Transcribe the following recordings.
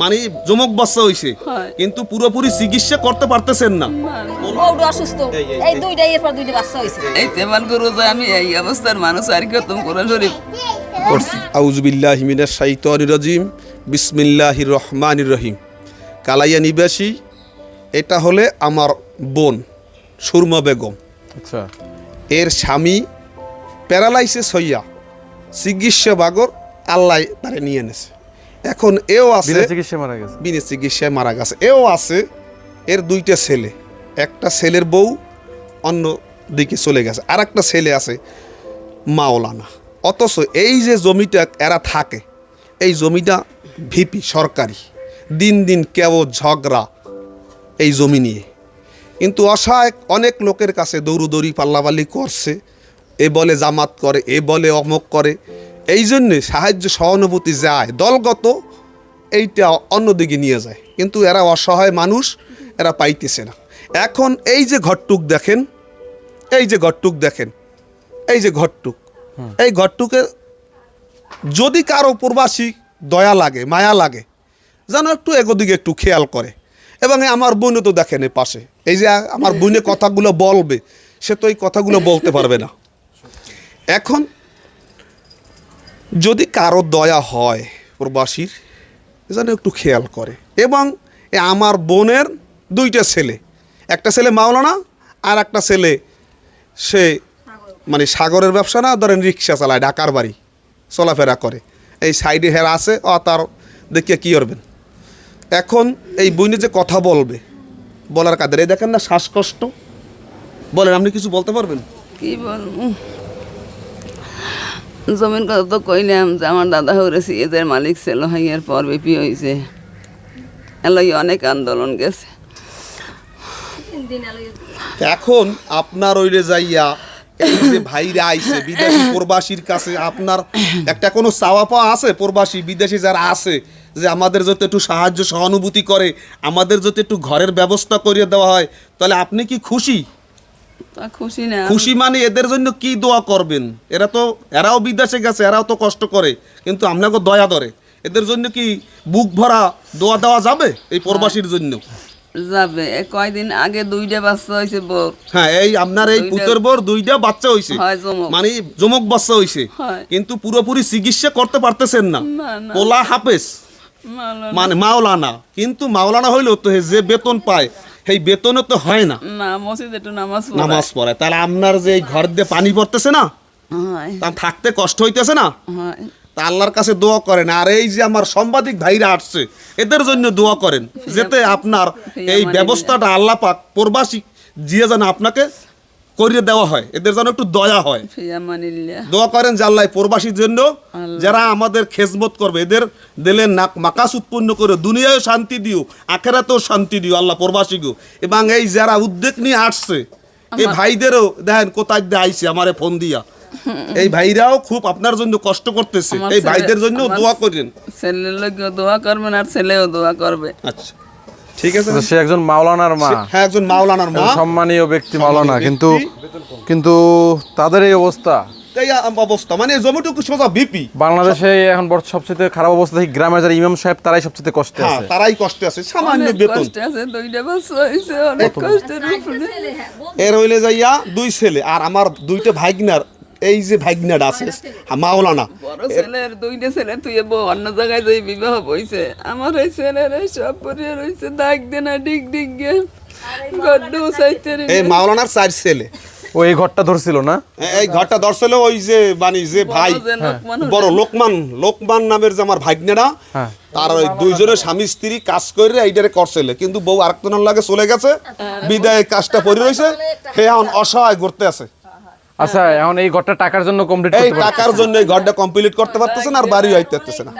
মানে জমক বাচ্চা হইছে। কিন্তু পুরোপুরি চিকিৎসা করতে পারতেছেন না। বউটা অসুস্থ। এই দুইটা এরপর দুইটা বাচ্চা হয়েছে এই তেমন করু যে আমি এই অবস্থার মানুষ আর কি তুমি কোরআন শরীফ করছি আউজবিল্লাহ মিনাশ শাইতানির রাজিম বিসমিল্লাহির রহমানির রহিম। কালাইয়া নিবাসী এটা হলে আমার বোন সুরমা বেগম। আচ্ছা। এর স্বামী প্যারালাইসিস হইয়া চিকিৎসা বাগর আল্লাহ তারে নিয়ে এনেছে। এখন এও আছে বিনা মারা গেছে। বিনা চিকিৎসায় মারা গেছে। এও আছে এর দুইটা ছেলে। একটা ছেলের বউ অন্য দিকে চলে গেছে। আর একটা ছেলে আছে মাওলানা। অথচ এই যে জমিটা এরা থাকে এই জমিটা ভিপি সরকারি। দিন দিন কেউ ঝগড়া এই জমি নিয়ে। কিন্তু অসহায় অনেক লোকের কাছে দৌড়ুদৌড়ি পাল্লাপাল্লি করছে। এ বলে জামাত করে এ বলে অমক করে। এই জন্যে সাহায্য সহানুভূতি যায় দলগত এইটা অন্যদিকে নিয়ে যায়। কিন্তু এরা অসহায় মানুষ এরা পাইতেছে না। এখন এই যে ঘরটুক দেখেন এই যে ঘরটুক দেখেন এই যে ঘরটুক এই ঘরটুকে যদি কারও প্রবাসী দয়া লাগে মায়া লাগে যেন একটু এগোদিকে একটু খেয়াল করে। এবং আমার বোনও তো দেখেন এ পাশে এই যে আমার বোনে কথাগুলো বলবে সে তো এই কথাগুলো বলতে পারবে না। এখন যদি কারও দয়া হয় প্রবাসীর যেন একটু খেয়াল করে। এবং এ আমার বোনের দুইটা ছেলে, একটা ছেলে মাওলানা আর একটা ছেলে সে মানে সাগরের ব্যবসা না, ধরেন রিক্সা চালায়, ঢাকার বাড়ি, চলাফেরা করে। এই সাইডে হেরা আছে, ও তার দেখিয়ে কী করবেন? এখন এই বইনে যে কথা বলবে, বলার কাদের? এই দেখেন না, শ্বাসকষ্ট। বলেন, আপনি কিছু বলতে পারবেন? কি বলব? জমির কথা তো কইলাম যে আমার দাদা হরেছি এদের মালিক ছিল, হাইয়ার পর বিপি হয়েছে এলাই অনেক আন্দোলন গেছে। এখন আপনার ওইরে যাইয়া ভাইরা আইছে, বিদেশি প্রবাসীর কাছে আপনার একটা কোনো চাওয়া পাওয়া আছে? প্রবাসী, বিদেশি যারা আছে, যে আমাদের যাতে একটু সাহায্য, সহানুভূতি করে, আমাদের যাতে একটু ঘরের ব্যবস্থা করিয়ে দেওয়া হয়, তাহলে আপনি কি খুশি? খুশি না। খুশি মানে এদের জন্য কি দোয়া করবেন? এরা তো এরাও বিদেশে গেছে এরাও তো কষ্ট করে। কিন্তু আপনাকে দয়া ধরে। এদের জন্য কি বুক ভরা দোয়া দেওয়া যাবে এই প্রবাসীর জন্য? যাবে। কয়দিন আগে দুইটা বাচ্চা বোর। হ্যাঁ এই আপনার এই পুতের বোর দুইটা বাচ্চা হইছে। মানে জমক বাচ্চা হইছে। কিন্তু পুরোপুরি চিকিৎসা করতে পারতেছেন না। পোলা হাফেজ। মানে মাওলানা। কিন্তু মাওলানা হইলেও তো যে বেতন পায় সেই বেতনও তো হয় না। না মসজিদে একটু নামাজ পড়ে নামাজ পড়ে তাহলে আপনার যে এই ঘর দিয়ে পানি পড়তেছে না? হয়। তা থাকতে কষ্ট হইতেছে না? হয়। তা আল্লাহর কাছে দোয়া করেন। আর এই যে আমার সাংবাদিক ভাইরা আসছে এদের জন্য দোয়া করেন যেতে আপনার এই ব্যবস্থাটা আল্লাহ পাক প্রবাসী যিয়ে যেন আপনাকে করিয়ে দেওয়া হয়। এদের যেন একটু দয়া হয়। দোয়া করেন আল্লাহ প্রবাসীর জন্য যারা আমাদের খেজমত করবে এদের দিলে নাক মাকাস উৎপন্ন করে দুনিয়ায় শান্তি দিও আখেরাতেও শান্তি দিও আল্লাহ প্রবাসীকেও এবং এই যারা উদ্যোগ নিয়ে আসছে এই ভাইদেরও দেখেন কোথায় দিয়ে আইছে আমারে ফোন দিয়া। এই ভাইরাও খুব আপনার জন্য কষ্ট করতেছে। এই ভাইদের জন্য দোয়া করেন। ছেলের লোকেও দোয়া করবেন আর ছেলেও দোয়া করবে। আচ্ছা। ঠিক আছে? সে একজন মাওলানার মা। হ্যাঁ একজন মাওলানার মা। সম্মানীয় ব্যক্তি মাওলানা কিন্তু কিন্তু তাদের এই অবস্থা। অবস্থা। মানে জমিটুকু সোজা বিপি। বাংলাদেশে এখন সবচেয়ে খারাপ অবস্থা গ্রামের যারা ইমাম সাহেব তারাই সবচেয়ে কষ্টে হ্যাঁ আছে। তারাই কষ্টে আছে। সামান্য বেতন। কষ্ট আছে দুইটা অনেক কষ্টের এর হইলে যাইয়া দুই ছেলে আর আমার দুইটা ভাগনার এই যে ভাগনাটা আছে মাওলানা। বড় ছেলের দুইটা ছেলে তুই অন্য জায়গায় যাই বিবাহ বইছে আমার এই ছেলের এই সব পরিয়ে রয়েছে দাগ দে না ডিগ ডিগ গে গড্ড চাইতে এই মাওলানার চার ছেলে। ও এই ঘরটা ধরছিল না? এই ঘরটা দর্শলে ওই যে মানে যে ভাই। বড় লোকমান লোকমান নামের যে আমার ভাগ্নেরা হ্যাঁ। তার ওই দুইজনে স্বামী স্ত্রী কাজ করে এইটারে করছিলে। কিন্তু বউ আরেকজনের লাগে চলে গেছে। বিদায় কাজটা পড়ে রয়েছে সে এখন অসহায় করতে আছে। আচ্ছা এখন এই ঘরটা টাকার জন্য কমপ্লিট এই টাকার জন্য এই ঘরটা কমপ্লিট করতে পারতেছে না আর বাড়ি আইতে পারতেছে না।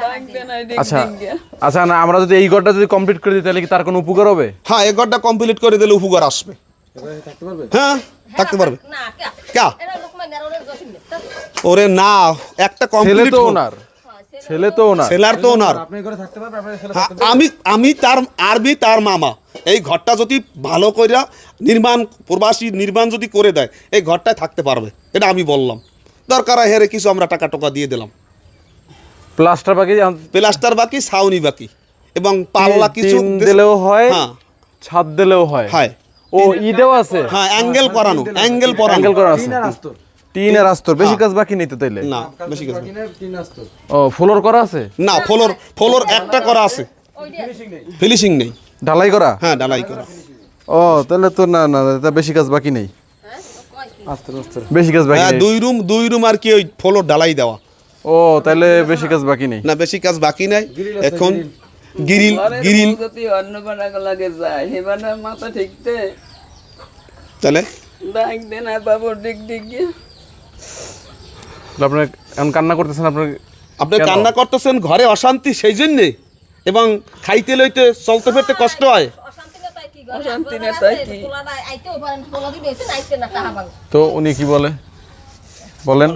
আচ্ছা আচ্ছা না আমরা যদি এই ঘরটা যদি কমপ্লিট করে দিই তাহলে কি তার কোনো উপকার হবে? হ্যাঁ এই ঘরটা কমপ্লিট করে দিলে উপকার আসবে। হ্যাঁ থাকতে পারবে। না কে? ওরে না একটা ছেলে কমপ্লিট তো ওনার। ছেলে তো ওনার। সেলার তো ওনার। হ্যাঁ, আমি আমি তার আরবি তার মামা। এই ঘরটা যদি ভালো কইরা নির্মাণ প্রবাসী নির্মাণ যদি করে দেয় এই ঘরটায় থাকতে পারবে। এটা আমি বললাম। দরকার হয় হেরে কিছু আমরা টাকা টাকা দিয়ে দিলাম। প্লাস্টার বাকি প্লাস্টার বাকি ছাউনি বাকি। এবং পাল্লা কিছু দিলেও হয় হ্যাঁ। ছাদ দিলেও হয়। হয়। ও ঈদেও আছে? হ্যাঁ অ্যাঙ্গেল করানো অ্যাঙ্গেল করানো অ্যাঙ্গেল করা আছে। টিনের আস্তর বেশি কাজ বাকি নেই তো তাইলে? না বেশি না। ও ফ্লোর করা আছে? না ফ্লোর ফ্লোর একটা করা আছে। ফিনিশিং নেই। ঢালাই করা? হ্যাঁ ডালাই করা। ও তাহলে তো না না এটা বেশি কাজ বাকি নেই। বেশি কাজ বাকি হ্যাঁ দুই রুম দুই রুম আর কি ওই ফ্লোর ডালাই দেওয়া। ও তাহলে বেশি কাজ বাকি নেই। না বেশি কাজ বাকি নাই। এখন গিরিল গিরিল যদি অন্য বানা লাগে যায় সেবানা মাথা ঠিকতে। তাহলে? ডাক দে না বাবুর দিক দিক গিয়ে এখন কান্না করতেছেন আপনার আপনি কান্না করতেছেন ঘরে অশান্তি সেই জন্যে এবং খাইতে লইতে চলতে ফিরতে কষ্ট হয়। অশান্তি না তাই কি ঘরে? অশান্তি না ঘরে তাই আছে, কি? পোলা নাই, আইতেও পারেন, পোলা দিলে এসে নাইতে না, তাহা ভালো। তো উনি কি বলে? বলেন।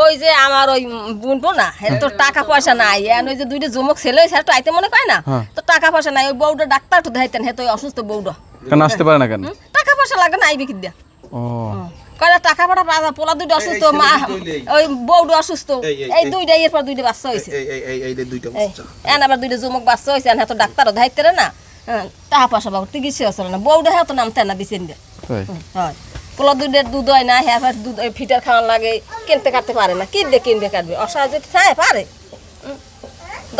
ওই যে আমার ওই বুনবো না হ্যাঁ তো টাকা পয়সা নাই ওই যে দুইটা জমক ছেলে তো আইতে মনে কয় না? হ্যাঁ। তো টাকা পয়সা নাই ওই বউটা ডাক্তার তো দেখাইতেন হ্যাঁ তো অসুস্থ বউটা। কেন আসতে পারে না কেন? টাকা পয়সা লাগে না আইবে কি দিয়া ও কয়টা টাকা পাঠা পাওয়া পোলা দুইটা অসুস্থ মা ওই বউটা অসুস্থ। এই দুইটা এরপর দুইটা বাচ্চা হয়েছে এই এই এই এই যে দুইটা এই এন আবার দুইটা জমক বাচ্চা হয়েছে এন হ্যাঁ তো ডাক্তারও দেখাইতে না। হ্যাঁ টাকা পয়সা বাবু চিকিৎসা আসলে না। বউটা হ্যাঁ তো নামতে না বিচেন হয়। পোলা দুধের দুধ হয় না হ্যাঁ দুধ ফিটার খাওয়ান লাগে কিনতে কাটতে পারে না। কি দিয়ে কিনতে কাটবে। অসহায় যদি খায় পারে।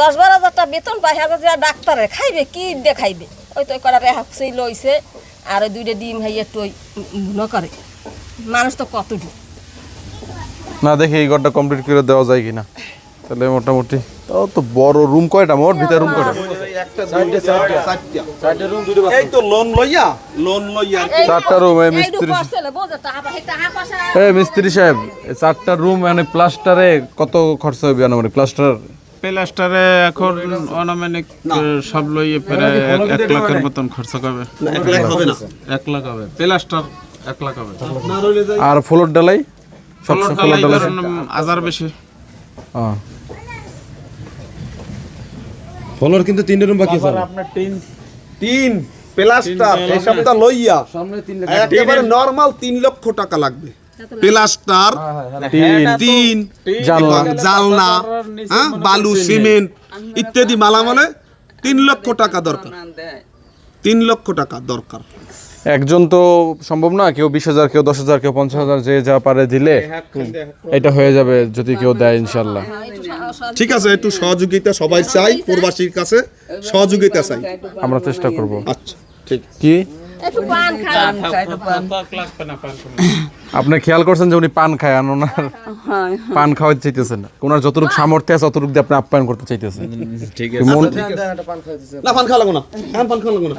দশ বারো হাজার টাকা বেতন পায় হ্যাঁ যে ডাক্তারে খাইবে কি দিয়ে খাইবে। ওই তো কটা রেহা সেই লইছে আর ওই দুইটা ডিম হাই একটু ওই করে। মানুষ তো কতটুকু না দেখি এই ঘরটা কমপ্লিট করে দেওয়া যায় কিনা। তাহলে মোটামুটি তাও তো বড় রুম কয়টা মোট ভিতরে রুম কয়টা? চারটা মিস্ত্রি- মিস্ত্রি সাহেব চারটা রুম মানে প্লাস্টারে কত খরচ হবে আনুমানিক? প্লাস্টার প্লাস্টারে এখন অনামানিক সব লইয়ে প্রায় এক- লাখের মতন খরচ হবে। না, এক লাখ হবে না। এক লাখ হবে। প্লাস্টার এক লাখ হবে। আর ফ্লোর ডালাই? সব ফ্লোর ফ্লোর ডালাই হাজার বেশি। হ্যাঁ কিন্তু তিনটে রুম বাকি আছে। তিন প্লাস্টার এই সপ্তাহ লইয়া একেবারে নরমাল তিন লক্ষ টাকা লাগবে। প্লাস্টার তিন তিন জানলা। এবং জালনা। হ্যাঁ বালু সিমেন্ট ইত্যাদি মালামালে তিন লক্ষ টাকা দরকার। তিন লক্ষ টাকা দরকার। একজন তো সম্ভব না কেউ বিশ হাজার কেউ দশ হাজার কেউ পঞ্চাশ হাজার যে যা পারে দিলে এটা হয়ে যাবে যদি কেউ দেয় ইনশাল্লাহ ঠিক আছে একটু সহযোগিতা সবাই চাই প্রবাসীর কাছে সহযোগিতা চাই। আমরা চেষ্টা করব। আচ্ছা ঠিক। কি? একটু পান খান। আপনি খেয়াল করছেন যে উনি পান খায় আর ওনার পান খাওয়াতে চাইতেছেন না। ওনার যতটুকু সামর্থ্য আছে ততটুকু দিয়ে আপনি আপ্যায়ন করতে চাইতেছেন। ঠিক মন না পান খাওয়া লাগবো না। হ্যাঁ পান খাওয়া লাগবো না।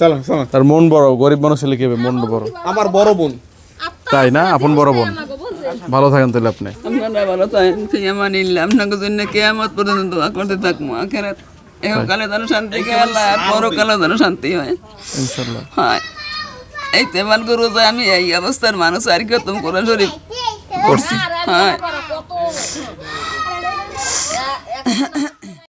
চলো চলো তার মন বড় গরিব মানুষ হলে কি হবে? মন বড়। আমার বড় বোন। তাই না? আপন বড় বোন। ভালো থাকেন তাহলে আপনি। আপনারা ভালো থাকেন ফিয়ামান ইল্লা আপনাকে জন্য কেয়ামত পর্যন্ত দোয়া করতে থাকব আখেরাত। এহকালে যেন শান্তি খেয়ে আল্লাহ আর পরকালে যেন শান্তি হয়। ইনশাল্লাহ। হয়। এই তেমান করব যে আমি এই অবস্থার মানুষ আর কি তুমি কোরআন শরীফ পড়ছি। হয়। কত?